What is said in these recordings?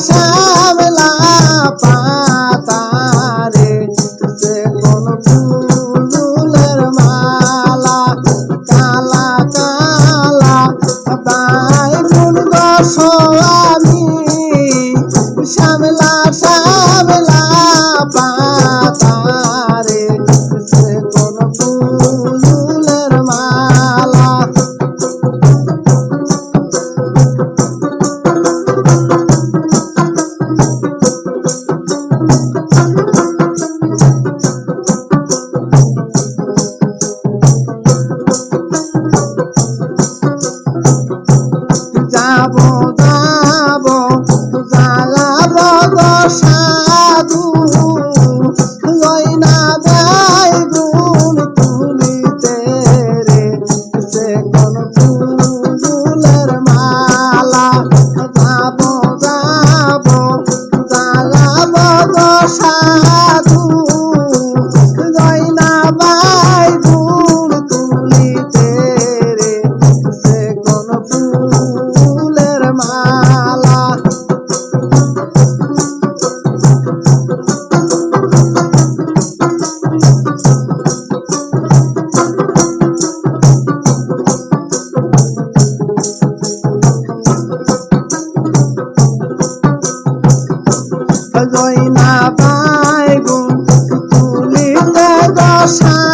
শ্যামলা পাতারে যে কোন ফুলের মালা কালা কালা তাই ফুল দশ জ্বালাব সাধু জয়না বাইগুন তুলিলে দশারু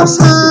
coração.